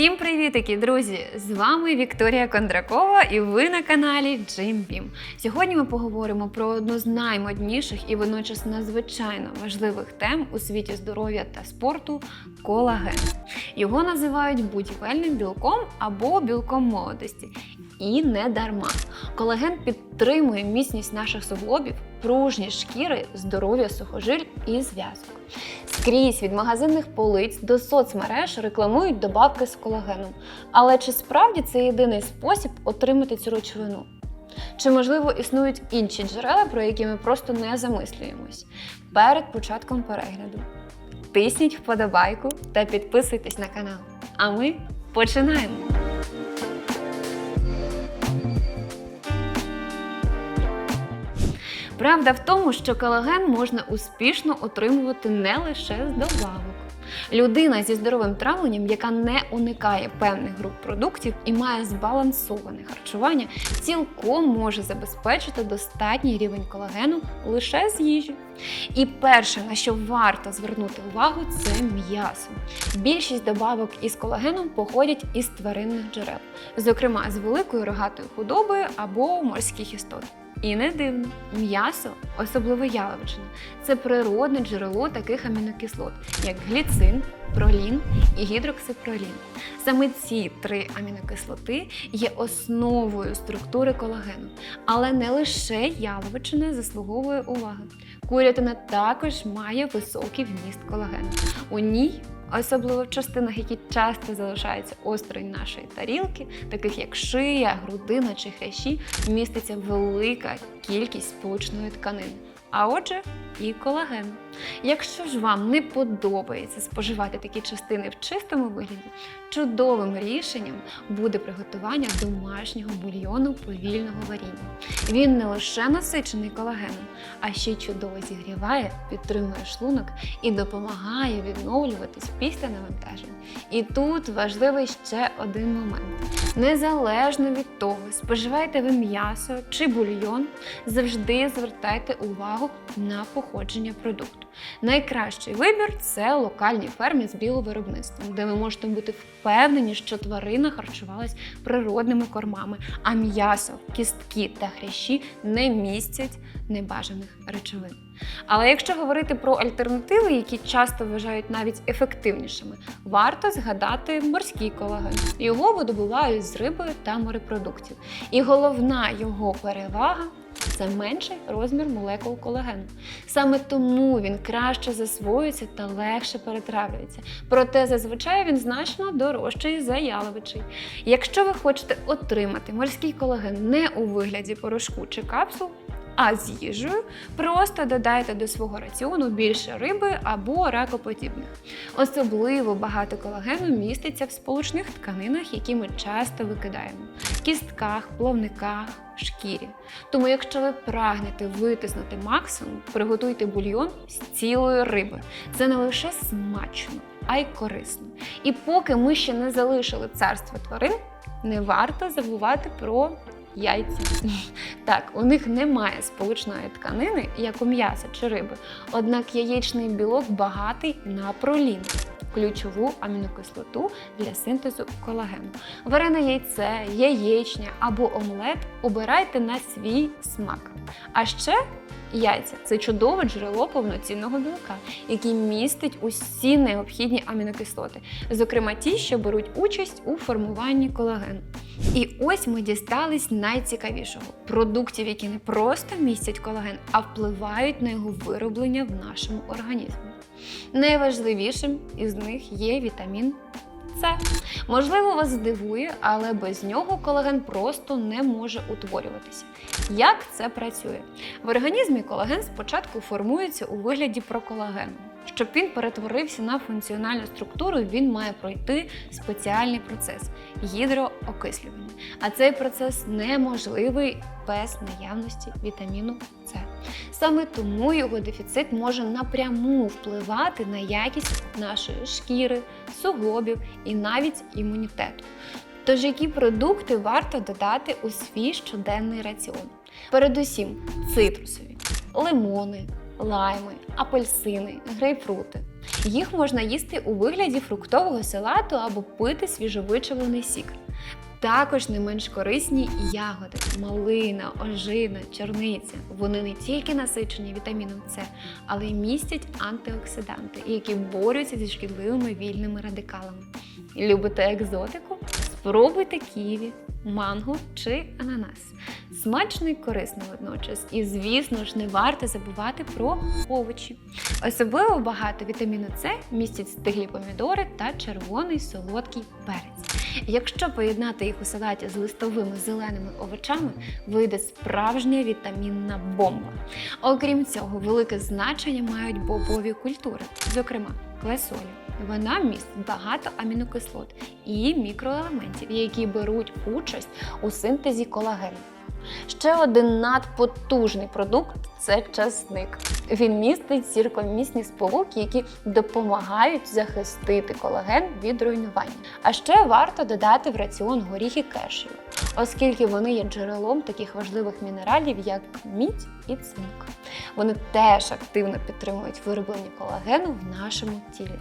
Всім привітики, друзі! З вами Вікторія Кондракова, і ви на каналі Джим Бім. Сьогодні ми поговоримо про одну з наймодніших і водночас надзвичайно важливих тем у світі здоров'я та спорту колаген. Його називають будівельним білком або білком молодості. І не дарма. Колаген підтримує міцність наших суглобів, пружність шкіри, здоров'я сухожиль і зв'язок. Скрізь від магазинних полиць до соцмереж рекламують добавки з колагеном. Але чи справді це єдиний спосіб отримати цю речовину? Чи можливо існують інші джерела, про які ми просто не замислюємось? Перед початком перегляду тисніть вподобайку та підписуйтесь на канал. А ми починаємо! Правда в тому, що колаген можна успішно отримувати не лише з добавок. Людина зі здоровим травленням, яка не уникає певних груп продуктів і має збалансоване харчування, цілком може забезпечити достатній рівень колагену лише з їжі. І перше, на що варто звернути увагу, це м'ясо. Більшість добавок із колагеном походять із тваринних джерел, зокрема з великої рогатої худоби або морських істот. І не дивно, м'ясо, особливо яловичина, це природне джерело таких амінокислот, як гліцин, пролін і гідроксипролін. Саме ці три амінокислоти є основою структури колагену, але не лише яловичина заслуговує уваги. Курятина також має високий вміст колагену. У ній Особливо в частинах, які часто залишаються осторонь нашої тарілки, таких як шия, грудина чи хрящі, міститься велика кількість сполучної тканини, а отже, і колагену. Якщо ж вам не подобається споживати такі частини в чистому вигляді, чудовим рішенням буде приготування домашнього бульйону повільного варіння. Він не лише насичений колагеном, а ще чудово зігріває, підтримує шлунок і допомагає відновлюватись після навантажень. І тут важливий ще один момент. Незалежно від того, споживаєте ви м'ясо чи бульйон, завжди звертайте увагу на походження продукту. Найкращий вибір це локальні ферми з біовиробництвом, де ви можете бути впевнені, що тварина харчувалась природними кормами, а м'ясо, кістки та хрящі не містять небажаних речовин. Але якщо говорити про альтернативи, які часто вважають навіть ефективнішими, варто згадати морський колаген. Його видобувають з риби та морепродуктів. І головна його перевага це менший розмір молекул колагену. Саме тому він краще засвоюється та легше перетравлюється. Проте зазвичай він значно дорожчий за яловичий. Якщо ви хочете отримати морський колаген не у вигляді порошку чи капсул, а з їжею просто додайте до свого раціону більше риби або ракоподібних. Особливо багато колагену міститься в сполучних тканинах, які ми часто викидаємо кістках, плавниках, шкірі. Тому, якщо ви прагнете витиснути максимум, приготуйте бульйон з цілої риби. Це не лише смачно, а й корисно. І поки ми ще не залишили царство тварин, не варто забувати про яйця. Так, у них немає сполучної тканини, як у м'яса чи риби, однак яєчний білок багатий на пролін. Ключову амінокислоту для синтезу колагену. Варене яйце, яєчня або омлет обирайте на свій смак. А ще яйця це чудове джерело повноцінного білка, який містить усі необхідні амінокислоти, зокрема ті, що беруть участь у формуванні колагену. І ось ми дістались найцікавішого продуктів, які не просто містять колаген, а впливають на його вироблення в нашому організмі. Найважливішим із них є вітамін С. Можливо, вас здивує, але без нього колаген просто не може утворюватися. Як це працює? В організмі колаген спочатку формується у вигляді проколагену. Щоб він перетворився на функціональну структуру, він має пройти спеціальний процес гідроокислювання. А цей процес неможливий без наявності вітаміну С. Саме тому його дефіцит може напряму впливати на якість нашої шкіри, суглобів і навіть імунітету. Тож, які продукти варто додати у свій щоденний раціон? Передусім, цитрусові, лимони, лайми, апельсини, грейпфрути. Їх можна їсти у вигляді фруктового салату або пити свіжовичавлений сік. Також не менш корисні ягоди, малина, ожина, чорниця. Вони не тільки насичені вітаміном С, але й містять антиоксиданти, які борються зі шкідливими вільними радикалами. Любите екзотику? Спробуйте ківі, манго чи ананас. Смачно і корисно водночас. І, звісно ж, не варто забувати про овочі. Особливо багато вітаміну С містять стиглі помідори та червоний солодкий перець. Якщо поєднати їх у салаті з листовими зеленими овочами, вийде справжня вітамінна бомба. Окрім цього, велике значення мають бобові культури, зокрема клесолі. Вона містить багато амінокислот і мікроелементів, які беруть участь у синтезі колагену. Ще один надпотужний продукт це часник. Він містить сіркомісні сполуки, які допомагають захистити колаген від руйнування. А ще варто додати в раціон горіхи кешю, оскільки вони є джерелом таких важливих мінералів, як мідь і цинк. Вони теж активно підтримують вироблення колагену в нашому тілі.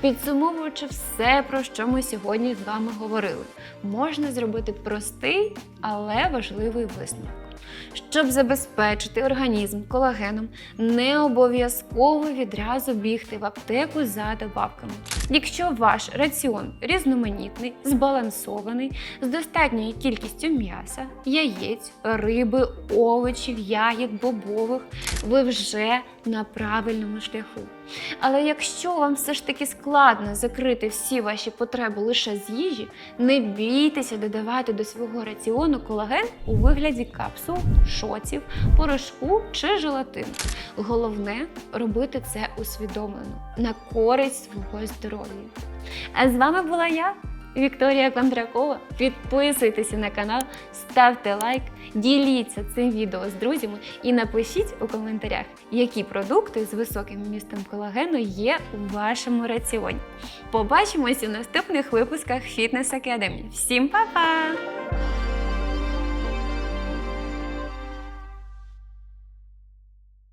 Підсумовуючи все, про що ми сьогодні з вами говорили, можна зробити простий, але важливий висновок. Щоб забезпечити організм колагеном, не обов'язково відразу бігти в аптеку за добавками. Якщо ваш раціон різноманітний, збалансований, з достатньою кількістю м'яса, яєць, риби, овочів, ягід, бобових, ви вже на правильному шляху. Але якщо вам все ж таки складно закрити всі ваші потреби лише з їжі, не бійтеся додавати до свого раціону колаген у вигляді капсул, шоців, порошку чи желатину. Головне робити це усвідомлено на користь свого здоров'я. А з вами була я, Вікторія Кондракова. Підписуйтеся на канал, ставте лайк, діліться цим відео з друзями і напишіть у коментарях, які продукти з високим містом колагену є у вашому раціоні. Побачимось у наступних випусках Фітнес Академії. Всім па-па!